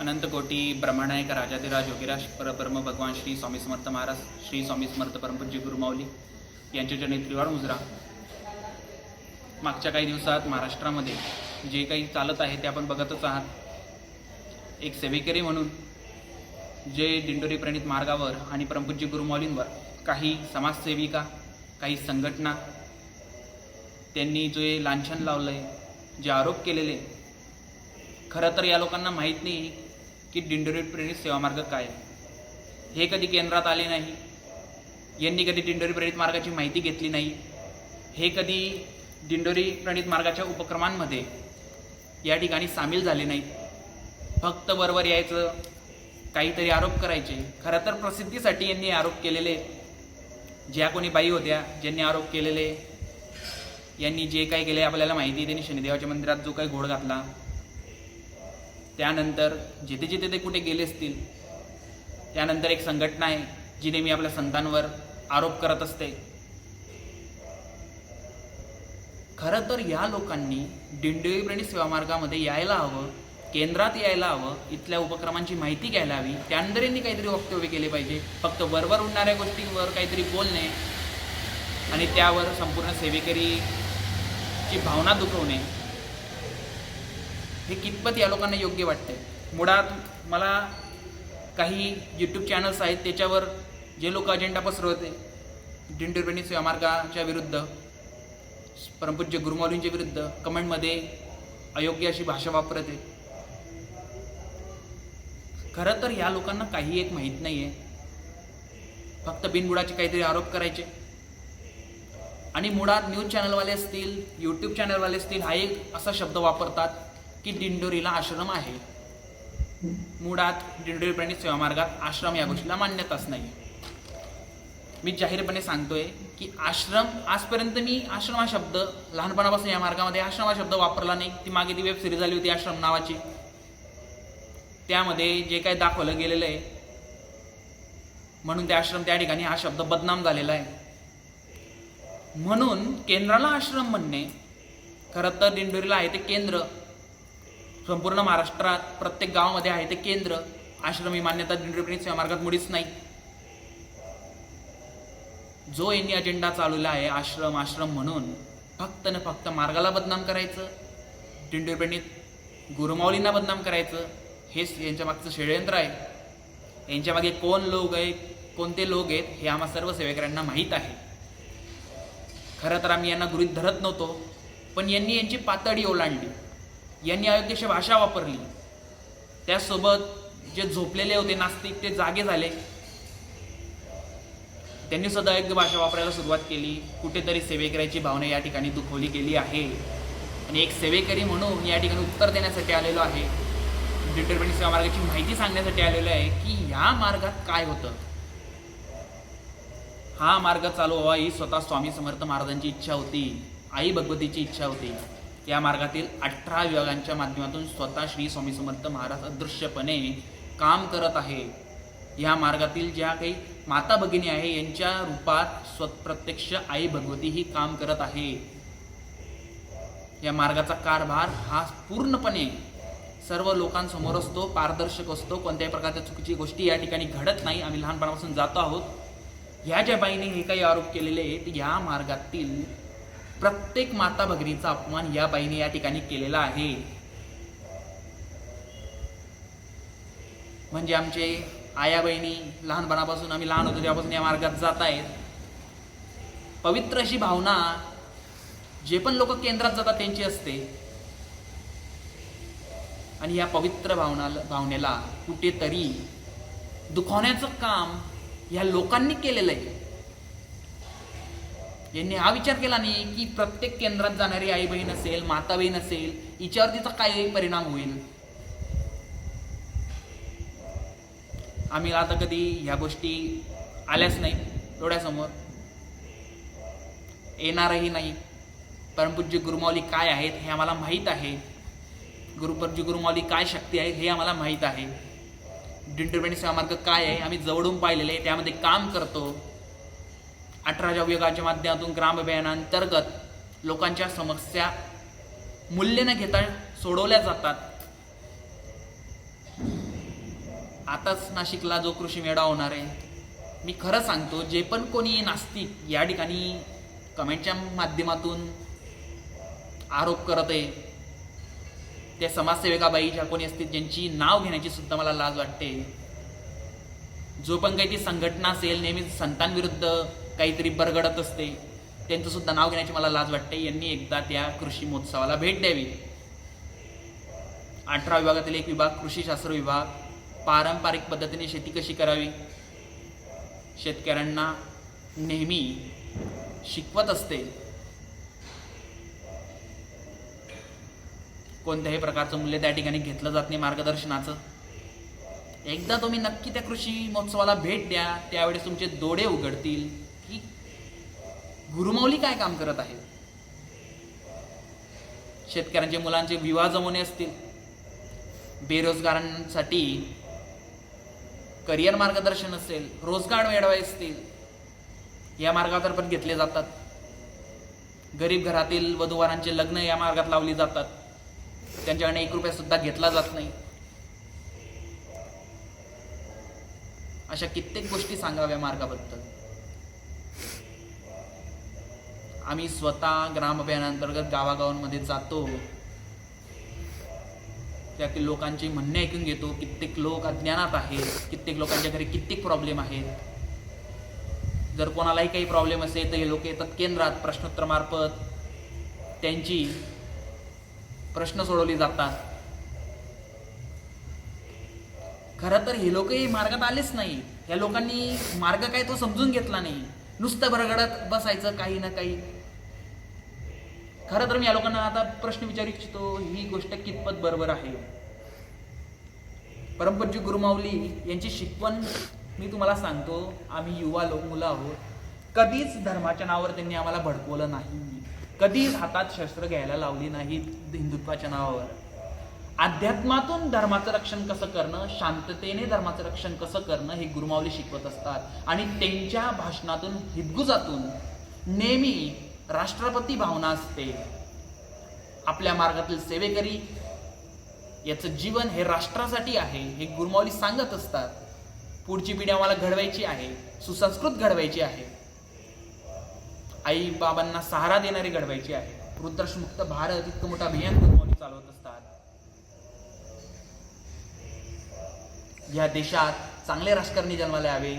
अनंत कोटी ब्रह्मानायक राजाधिराज योगीराज परब्रह्म भगवान श्री स्वामी समर्थ महाराज श्री स्वामी समर्थ परमपूज्य गुरुमाऊली यांच्या चरणी त्रिवाड मुजरा. मागच्या काही दिवसात महाराष्ट्रामध्ये जे काही चालत आहे ते आपण बघतच आहात. एक सेवेकरी म्हणून जे दिंडोरी प्रणित मार्गावर आणि परमपूज्य गुरुमाऊलींवर काही समाजसेविका काही संघटना त्यांनी जे लांछन लावलं आहे जे आरोप केलेले खरं तर या लोकांना माहीत नाही की दिंडोरी प्रेरित सेवामार्ग काय आहे. हे कधी केंद्रात आले नाही. यांनी कधी दिंडोरी प्रेरित मार्गाची माहिती घेतली नाही. हे कधी दिंडोरी प्रणित मार्गाच्या उपक्रमांमध्ये या ठिकाणी सामील झाले नाहीत. फक्त बरोबर यायचं काहीतरी आरोप करायचे. खरं तर प्रसिद्धीसाठी यांनी आरोप केलेले. ज्या कोणी बाई होत्या ज्यांनी आरोप केलेले. यांनी जे काही केले आपल्याला माहिती त्यांनी शनिदेवाच्या मंदिरात जो काही घोड घातला त्यानंतर जिथे जिथे ते कुठे गेले असतील त्यानंतर एक संघटना आहे जी नेहमी आपल्या संतांवर आरोप करत असते. खरं तर या लोकांनी दिंडोरी सेवामार्गामध्ये यायला हवं केंद्रात यायला हवं इथल्या उपक्रमांची माहिती घ्यायला हवी त्यानंतर यांनी काहीतरी वक्तव्य केले पाहिजे. फक्त वरवर उडणाऱ्या गोष्टींवर काहीतरी बोलणे आणि त्यावर संपूर्ण सेवेकरीची भावना दुखवणे हे कितपत या लोकांना योग्य वाटते मुळात मला काही यूट्यूब चॅनल्स आहेत त्याच्यावर जे लोक अजेंडा पसरवते दिंडोरपणी सेवा मार्गाच्या विरुद्ध परमपूज्य गुरुमौलींच्या विरुद्ध कमेंटमध्ये अयोग्य अशी भाषा वापरते. खरं तर ह्या लोकांना काही एक माहीत नाही आहे फक्त बिनबुडाचे काहीतरी आरोप करायचे. आणि मुळात न्यूज चॅनलवाले असतील यूट्यूब चॅनलवाले असतील हा एक असा शब्द वापरतात की दिंडोरीला आश्रम आहे. मुळात दिंडोरी प्राणी सेवा मार्गात आश्रम या गोष्टीला मान्यताच नाही मी जाहीरपणे सांगतोय की आश्रम आजपर्यंत मी आश्रम हा शब्द लहानपणापासून या मार्गामध्ये आश्रम हा शब्द वापरला नाही. ती मागे ती वेब सिरीज आली होती आश्रम नावाची. त्यामध्ये जे काही दाखवलं गेलेलं आहे म्हणून ते आश्रम त्या ठिकाणी हा शब्द बदनाम झालेला आहे. म्हणून केंद्राला आश्रम म्हणणे खरं तर दिंडोरीला आहे ते केंद्र. संपूर्ण महाराष्ट्रात प्रत्येक गावामध्ये आहे ते केंद्र. आश्रम ही मान्यता दिंडोरी सेवा मार्गात मुळीच नाही. जो यांनी अजेंडा चालवला आहे आश्रम आश्रम म्हणून फक्त न फक्त मार्गाला बदनाम करायचं दिंडोरी गुरुमाऊलींना बदनाम करायचं हेच यांच्या मागचं षडयंत्र आहे. यांच्या मागे कोण लोक आहेत कोणते लोक आहेत हे आम्हा सर्व सेवेकऱ्यांना माहीत आहे. खरं तर आम्ही यांना गृहित धरत नव्हतो पण यांनी यांची पातळी ओलांडली. यांनी अयोग्यशी भाषा वापरली. त्यासोबत जे झोपलेले होते नास्तिक ते जागे झाले. त्यांनी सुद्धा अयोग्य भाषा वापरायला सुरुवात केली. कुठेतरी सेवेकऱ्याची भावना या ठिकाणी दुखवली गेली आहे. आणि एक सेवेकरी म्हणून या ठिकाणी उत्तर देण्यासाठी आलेलो आहे. डिटर्मिनी सेवा मार्गाची माहिती सांगण्यासाठी आलेलो आहे की ह्या मार्गात काय होतं? हा मार्ग चालू व्हावा ही स्वतः स्वामी समर्थ महाराजांची इच्छा होती. आई भगवतीची इच्छा होती. या मार्गातील अठरा विभागांच्या माध्यमातून स्वतः श्री स्वामी समर्थ महाराज अदृश्यपणे काम करत आहे. या मार्गातील ज्या काही माता भगिनी आहे यांच्या रूपात स्व प्रत्यक्ष आई भगवती ही काम करत आहे. या मार्गाचा कारभार हा पूर्णपणे सर्व लोकांसमोर असतो पारदर्शक असतो. कोणत्याही प्रकारच्या चुकीची गोष्टी या ठिकाणी घडत नाही. आम्ही लहानपणापासून जातो आहोत. ह्या ज्या बाईने हे काही आरोप केलेले आहेत या मार्गातील प्रत्येक माता भगिनीचा अपमान या बाईने या ठिकाणी केलेला आहे. म्हणजे आमचे आया बहिणी लहानपणापासून आम्ही लहान होतो तेव्हापासून या मार्गात जात आहेत. पवित्र अशी भावना जे पण लोक केंद्रात जातात त्यांची असते. आणि या पवित्र भावना भावनेला कुठेतरी दुखवण्याचं काम ह्या लोकांनी केलेलं आहे. यांनी हा विचार केला नाही की प्रत्येक केंद्रात जाणारी आई बहीण असेल माता बहीण असेल हिच्यावर तिचा काय परिणाम होईल? आम्ही आता कधी ह्या गोष्टी आल्याच नाही डोळ्यासमोर. येणारही नाही. परमपूज्य गुरुमाऊली काय आहेत हे आम्हाला माहीत आहे. गुरुपूज्य गुरुमाऊली काय शक्ती आहे हे आम्हाला माहीत आहे. डिंटरमेंट सेवा मार्ग काय आहे आम्ही जवळून पाहिलेले आहे त्यामध्ये काम करतो. अठराच्या विभागाच्या माध्यमातून ग्राम अभियानांतर्गत लोकांच्या समस्या मूल्य न घेता सोडवल्या जातात. आताच नाशिकला जो कृषी मेळा होणार आहे मी खरं सांगतो जे पण कोणी नास्तिक या ठिकाणी कमेंटच्या माध्यमातून आरोप करत आहे त्या समाजसेविकाबाई ज्या कोणी असतील ज्यांची नाव घेण्याची सुद्धा मला लाज वाटते. जो पण काही ती संघटना असेल नेहमी संतांविरुद्ध काहीतरी बरगडत असते. त्यांचं सुद्धा नाव घेण्याची मला लाज वाटते. यांनी एकदा त्या कृषी महोत्सवाला भेट द्यावी. अठरा विभागातील एक विभाग कृषी शास्त्र विभाग. पारंपरिक पद्धतीने शेती कशी करावी? शेतकऱ्यांना नेहमी शिकवत असते. कोणत्याही प्रकारचं मूल्य त्या ठिकाणी घेतलं जात नाही मार्गदर्शनाचं. एकदा तुम्ही नक्की त्या कृषी महोत्सवाला भेट द्या. त्यावेळेस तुमचे दोडे उघडतील. गुरुमौली काय काम करत आहे शेतकऱ्यांचे मुलांचे विवाह जमवणे असतील. बेरोजगारांसाठी करिअर मार्गदर्शन असेल रोजगार मिळवाय असतील. या मार्गावर पण घेतले जातात. गरीब घरातील वधूवरांचे लग्न या मार्गात लावली जातात. त्यांच्याकडे एक रुपया सुद्धा घेतला जात नाही. अशा कित्येक गोष्टी सांगाव्या मार्गाबद्दल. आम्ही स्वतः ग्राम अभियानांतर्गत गावागावांमध्ये जातो. त्यातील लोकांची म्हणणे ऐकून घेतो कित्येक लोक अज्ञानात आहेत कित्येक लोकांच्या घरी कित्येक प्रॉब्लेम आहेत. जर कोणालाही काही प्रॉब्लेम असेल तर हे लोक येतात केंद्रात प्रश्नोत्तर मार्फत. त्यांची प्रश्न सोडवली जातात. खरं तर हे लोकही मार्गात आलेच नाही. या लोकांनी मार्ग काय तो समजून घेतला नाही. नुसतं बरगडत बसायचं काही ना काही. खरं तर मी या लोकांना आता प्रश्न विचारू इच्छितो ही गोष्ट कितपत बरोबर आहे? परमपूज्य गुरुमाऊली यांची शिकवण मी तुम्हाला सांगतो आम्ही युवा लोक मुलं आहोत. कधीच धर्माच्या नावावर त्यांनी आम्हाला भडकवलं नाही. कधीच हातात शस्त्र घ्यायला लावली नाहीत हिंदुत्वाच्या नावावर. अध्यात्मातून धर्माचं रक्षण कसं करणं शांततेने धर्माचं रक्षण कसं करणं हे गुरुमाऊली शिकवत असतात. आणि त्यांच्या भाषणातून हिदगुजातून नेहमी राष्ट्रपती भावना असते. आपल्या मार्गातील सेवेकरी याचं जीवन हे राष्ट्रासाठी आहे हे गुरुमाऊली सांगत असतात. पुढची पिढी आम्हाला घडवायची आहे सुसंस्कृत घडवायची आहे. आई बाबांना सहारा देणारी घडवायची आहे. वृद्धाश्रमुक्त भारत इतकं मोठं अभियान गुरुमाऊली चालवत असतात. या देशात चांगले राजकारणी जन्माला यावे.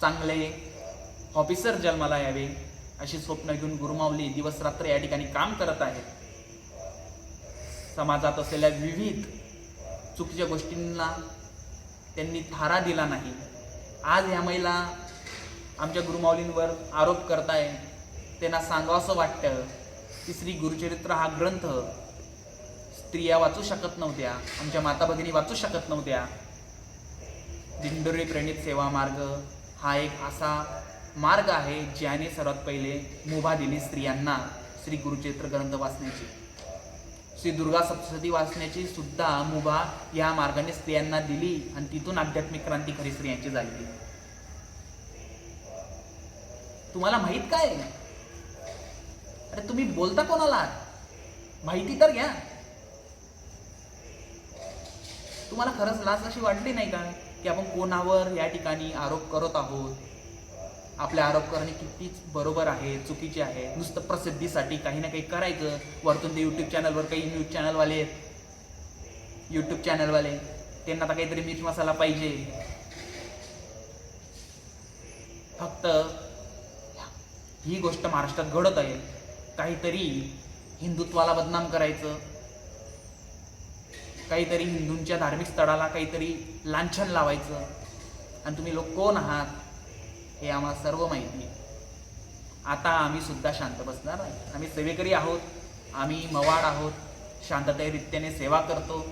चांगले ऑफिसर जन्माला यावे अशी स्वप्न घेऊन गुरुमावली दिवस रात्र या ठिकाणी काम करत आहेत समाजात असलेल्या विविध चुकीच्या गोष्टींना त्यांनी थारा दिला नाही. आज ह्या महिला आमच्या गुरुमाऊलींवर आरोप करताय. त्यांना सांगावंसं वाटतं की श्री गुरुचरित्र हा ग्रंथ स्त्रिया वाचू शकत नव्हत्या आमच्या माता भगिनी वाचू शकत नव्हत्या. दिंडोरी प्रणित सेवा मार्ग हा एक असा मार्ग आहे ज्याने सर्वात पहिले मुभा दिली स्त्रियांना श्री गुरुचरित्र ग्रंथ वाचण्याची. श्री दुर्गा सप्तशती वाचण्याची सुद्धा मुभा या मार्गाने स्त्रियांना दिली आणि तिथून आध्यात्मिक क्रांती खरी स्त्रियांची झाली. तुम्हाला माहीत काय? अरे तुम्ही बोलता कोणाला? माहिती तर घ्या. तुम्हाला खरंच लाज अशी वाटली नाही का की आपण कोणावर या ठिकाणी आरोप करत आहोत? आपले आरोप करणे कितीच बरोबर आहे चुकीचे आहे नुसतं प्रसिद्धीसाठी काही ना काही करायचं. वरतून ते यूट्यूब चॅनलवर काही न्यूज चॅनलवाले आहेत. यूट्यूब चॅनलवाले त्यांना आता काहीतरी मिर्च मसाला पाहिजे. फक्त ही गोष्ट महाराष्ट्रात घडत आहे. काहीतरी हिंदुत्वाला बदनाम करायचं. काहीतरी हिंदूंच्या धार्मिक स्थळाला काहीतरी लांछन लावायचं. आणि तुम्ही लोक कोण आहात? हे आम्हाला सर्व माहिती आहे. आता आम्ही सुद्धा शांत बसणार नाही. आम्ही सेवेकरी आहोत. आम्ही मवाड आहोत. शांततेरित्याने सेवा करतो.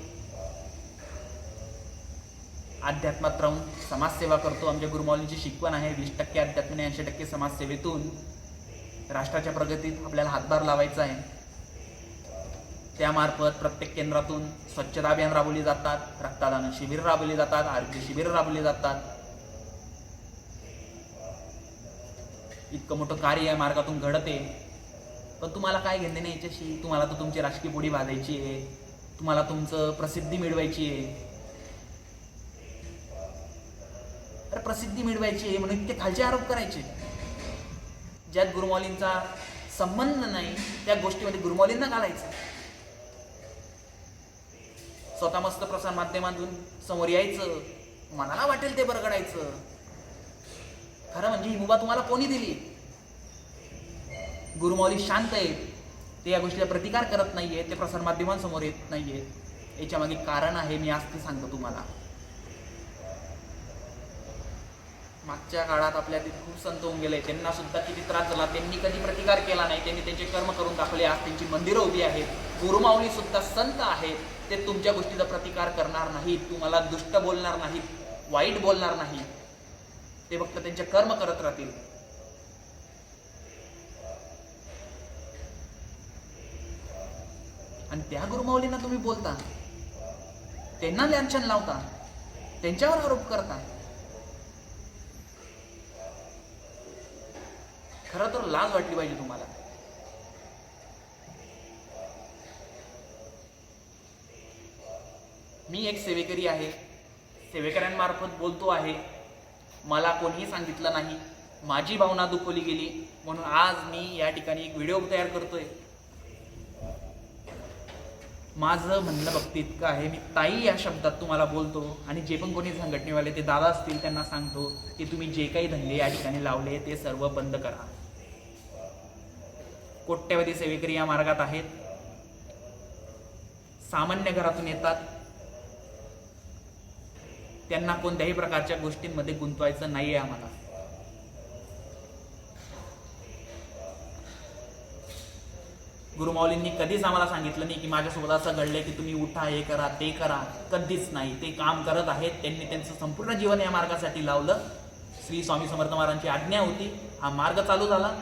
अध्यात्मात राहून समाजसेवा करतो. आमच्या गुरुमाऊलींची शिकवण आहे. वीस टक्के अध्यात्माने ऐंशी टक्के समाजसेवेतून राष्ट्राच्या प्रगतीत आपल्याला हातभार लावायचा आहे. त्यामार्फत प्रत्येक केंद्रातून स्वच्छता अभियान राबवली जातात. रक्तदान शिबिर राबवली जातात. आरोग्य शिबिर राबवली जातात. इतकं मोठं कार्य या मार्गातून घडते. पण तुम्हाला काय घेणे नाही याच्याशी? तुम्हाला तर तुमची राजकीय पुढी बांधायची आहे. तुम्हाला तुमचं प्रसिद्धी मिळवायची आहे. अरे प्रसिद्धी मिळवायची आहे म्हणून ते खालचे आरोप करायचे. ज्यात गुरुमौलींचा संबंध नाही त्या गोष्टीमध्ये गुरुमौलींना घालायचं. स्वतः मस्त प्रसार माध्यमातून समोर यायचं. मनाला वाटेल ते बरगडायचं खरं म्हणजे ही मुभा तुम्हाला कोणी दिली? गुरुमौली शांत आहेत. ते या गोष्टीचा प्रतिकार करत नाहीये ते प्रसार माध्यमांसमोर येत नाहीये. याच्या मागे कारण आहे मी आज ते सांगतो तुम्हाला. मागच्या काळात आपल्या तिथे खूप संत होऊन गेले. त्यांना सुद्धा किती त्रास झाला. त्यांनी कधी प्रतिकार केला नाही. त्यांनी त्यांचे कर्म करून दाखवले. आज त्यांची मंदिरं उभी आहेत. गुरुमाऊली सुद्धा संत आहेत. ते तुमच्या गोष्टीचा प्रतिकार करणार नाहीत. तुम्हाला दुष्ट बोलणार नाहीत. वाईट बोलणार नाही ते फक्त त्यांचे कर्म करत राहतील. आणि त्या गुरुमाऊलींना तुम्ही बोलता त्यांना लांछन लावता त्यांच्यावर आरोप करता. खरं तर लाज वाटली पाहिजे तुम्हाला. मी एक सेवेकरी आहे सेवेकऱ्यांमार्फत बोलतो आहे. मला कोणीही सांगितलं नाही. माझी भावना दुखवली गेली. म्हणून आज मी या ठिकाणी एक व्हिडिओ तयार करतोय. माझं म्हणणं बघते इतकं आहे मी ताई या शब्दात तुम्हाला बोलतो आणि जे पण कोणी संघटनेवाले ते दादा असतील त्यांना सांगतो की तुम्ही जे काही धंदे या ठिकाणी लावले ते सर्व बंद करा. कोट्यवधी सेवेकरी या मार्गात आहेत. सामान्य घरातून येतात. त्यांना कोणत्याही प्रकारच्या गोष्टींमध्ये गुंतवायचं नाहीये आम्हाला. गुरुमाऊलींनी कधीच आम्हाला सांगितलं नाही की माझ्यासोबत असं घडलंय की तुम्ही उठा हे करा ते करा. कधीच नाही. ते काम करत आहेत. त्यांनी त्यांचं संपूर्ण जीवन या मार्गासाठी लावलं. श्री स्वामी समर्थ महाराजांची आज्ञा होती. हा मार्ग चालू झाला.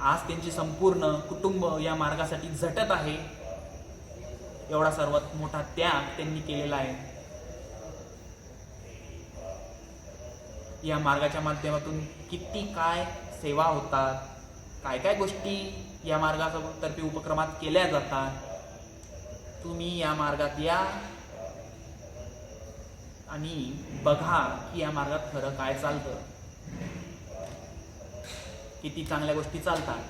आज त्यांची संपूर्ण कुटुंब या मार्गासाठी झटत आहे. एवढा सर्वात मोठा त्याग त्यांनी केलेला आहे. या मार्गाच्या माध्यमातून किती काय सेवा होतात काय काय गोष्टी या मार्गातर्फे उपक्रमात केल्या जातात तुम्ही या मार्गात या आणि बघा की या मार्गात खरं काय चालतं. किती चांगल्या गोष्टी चालतात.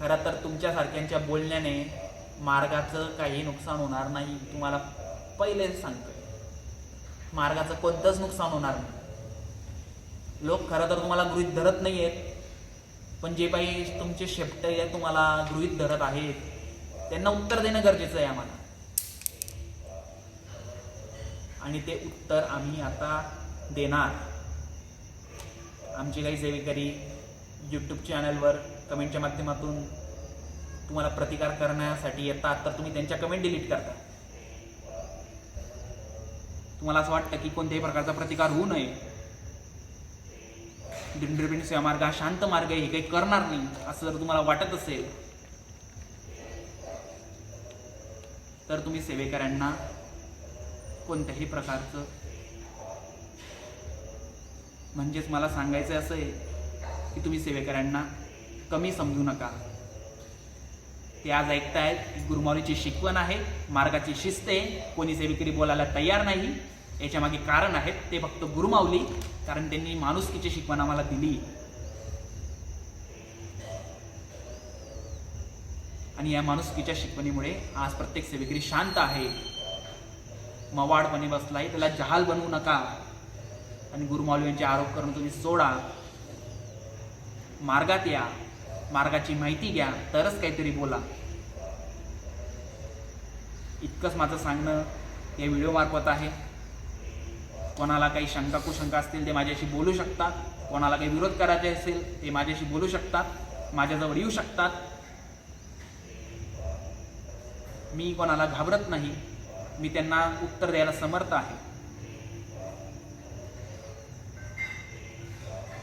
खरं तर तुमच्यासारख्यांच्या बोलण्याने मार्गाचं काही नुकसान होणार नाही तुम्हाला पहिलेच सांगतोय मार्गाचं कोणतंच नुकसान होणार नाही. लोक खरं तर तुम्हाला गृहित धरत नाही आहेत पण जे काही तुमचे शेपट आहे तुम्हाला गृहित धरत आहेत त्यांना उत्तर देणं गरजेचं आहे आम्हाला. आणि ते उत्तर आम्ही आता देणार. आमचे काही सेवेकरी यूट्यूब चॅनलवर कमेंटच्या माध्यमातून तुम्हाला प्रतिकार करण्यासाठी येतात तर तुम्ही त्यांच्या कमेंट डिलीट करता. तुम्हाला असं वाटतं की कोणत्याही प्रकारचा प्रतिकार होऊ नये. दिंडरपिंड सेवा मार्ग हा शांत मार्ग आहे हे काही करणार नाही असं जर तुम्हाला वाटत असेल तर तुम्ही सेवेकऱ्यांना कोणत्याही प्रकारचं म्हणजेच मला सांगायचं असं आहे की तुम्ही सेवेकऱ्यांना कमी समजू नका. ते आज ऐकतायत की गुरुमाऊलीची शिकवण आहे मार्गाची शिस्त आहे कोणी सेवेकरी बोलायला तयार नाही याच्या मागे कारण आहेत ते फक्त गुरुमाऊली कारण त्यांनी माणुसकीची शिकवण आम्हाला दिली. आणि या माणुसकीच्या शिकवणीमुळे आज प्रत्येक सेवेकरी शांत आहे. मवाडपणे बसलाय त्याला जहाल बनवू नका. आणि गुरुमाऊली यांचे आरोप करून तुम्ही सोडा. मार्गात या. मार्गाची माहिती घ्या तरच काहीतरी बोला. इतकंच माझं सांगणं या व्हिडिओमार्फत आहे. कोणाला काही शंका कुशंका असतील ते माझ्याशी बोलू शकतात. कोणाला काही विरोध करायचे असेल ते माझ्याशी बोलू शकतात. माझ्याजवळ येऊ शकतात. मी कोणाला घाबरत नाही. मी त्यांना उत्तर द्यायला समर्थ आहे.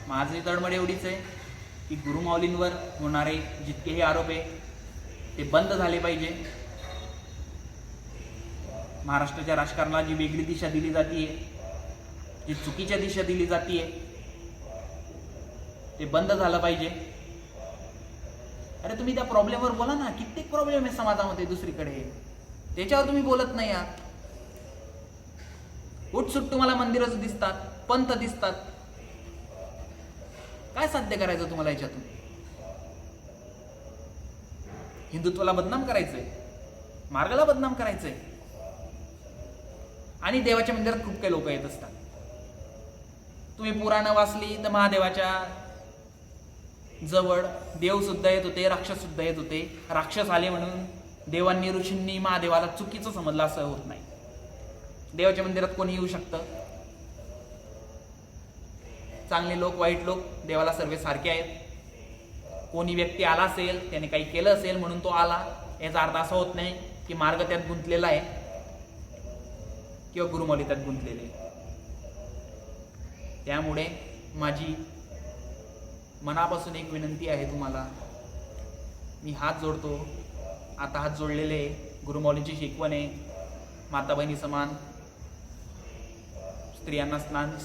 माझी तळमळ एवढीच आहे. की गुरुमाऊलींवर होणारे जितकेही आरोप आहे ते बंद झाले पाहिजे. महाराष्ट्राच्या राजकारणाला जी वेगळी दिशा दिली जाते जी चुकीच्या दिशा दिली जाते ते बंद झालं पाहिजे. अरे तुम्ही त्या प्रॉब्लेमवर बोला ना कित्येक प्रॉब्लेम आहे समाजामध्ये दुसरीकडे. त्याच्यावर तुम्ही बोलत नाही आहात. उठसुट तुम्हाला मंदिरच दिसतात पंथ दिसतात. काय साध्य करायचं तुम्हाला याच्यातून? हिंदुत्वाला बदनाम करायचंय. मार्गाला बदनाम करायचंय. आणि देवाच्या मंदिरात खूप काही लोक येत असतात. तुम्ही पुराणं वाचली तर महादेवाच्या जवळ देव सुद्धा येत होते राक्षस सुद्धा येत होते. राक्षस आले म्हणून देवांनी ऋषींनी महादेवाला चुकीचं समजलं असं होत नाही. देवाच्या मंदिरात कोणी येऊ शकतं? चांगले लोक वाईट लोक देवाला सर्व सारखे आहेत. कोणी व्यक्ती आला असेल त्याने काही केलं असेल म्हणून तो आला याचा अर्थ असा होत नाही की मार्ग त्यात गुंतलेला आहे किंवा गुरुमौली त्यात गुंतलेले त्यामुळे माझी मनापासून एक विनंती आहे तुम्हाला. मी हात जोडतो. आता हात जोडलेले आहे. गुरुमौलींची शिकवण आहे. माता बहिणी समान स्त्रियांना स्नान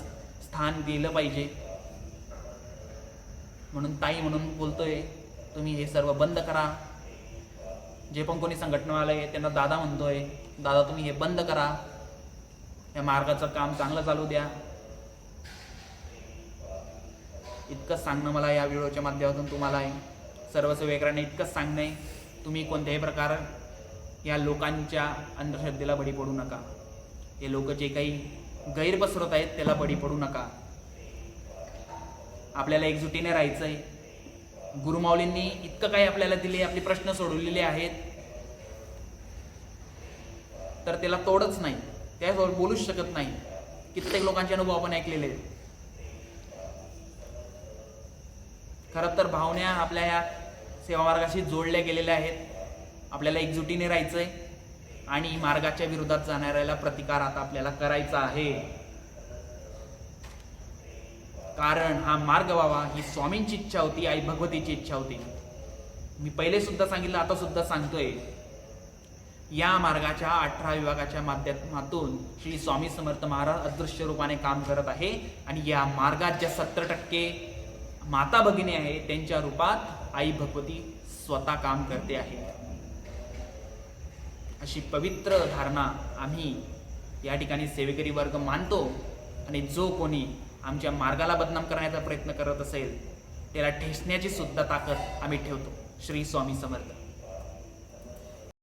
स्थान दिलं पाहिजे. म्हणून ताई म्हणून बोलतोय तुम्ही हे सर्व बंद करा. जे पण कोणी संघटनावाले आहे त्यांना दादा म्हणतोय दादा तुम्ही हे बंद करा. या मार्गाचं काम चांगलं चालू द्या. इतकंच सांगणं मला या व्हिडिओच्या माध्यमातून तुम्हाला आहे. सर्व सेवेकरांना इतकंच सांगणं आहे. तुम्ही कोणत्याही प्रकार या लोकांच्या अंधश्रद्धेला बळी पडू नका. हे लोक जे काही गैर पसरत आहेत त्याला बळी पडू नका. आपल्याला एकजुटीने राहायचं आहे गुरुमाऊलींनी इतकं काही आपल्याला दिले आपले प्रश्न सोडवलेले आहेत. तर त्याला तोडच नाही. त्याचबरोबर बोलूच शकत नाही. कित्येक लोकांचे अनुभव आपण ऐकलेले आहेत. खरं तर भावना आपल्या या सेवा मार्गाशी जोडल्या गेलेल्या आहेत. आपल्याला एकजुटीने राहायचंय. आणि मार्गाच्या विरोधात जाणाऱ्याला प्रतिकार आता आपल्याला करायचा आहे. कारण हा मार्ग व्हावा ही स्वामींची इच्छा होती आई भगवतीची इच्छा होती. मी पहिले सुद्धा सांगितलं आता सुद्धा सांगतोय. या मार्गाच्या अठरा विभागाच्या माध्यमातून श्री स्वामी समर्थ महाराज अदृश्य रूपाने काम करत आहे आणि या मार्गात ज्या सत्तर टक्के माता भगिनी आहे त्यांच्या रूपात आई भगवती स्वतः काम करते आहे. अशी पवित्र धारणा आम्ही या ठिकाणी सेवेकरी वर्ग मानतो आणि जो कोणी आमच्या मार्गाला बदनाम करण्याचा प्रयत्न करत असेल त्याला ठेसण्याची सुद्धा ताकद आम्ही ठेवतो. श्री स्वामी समर्थ.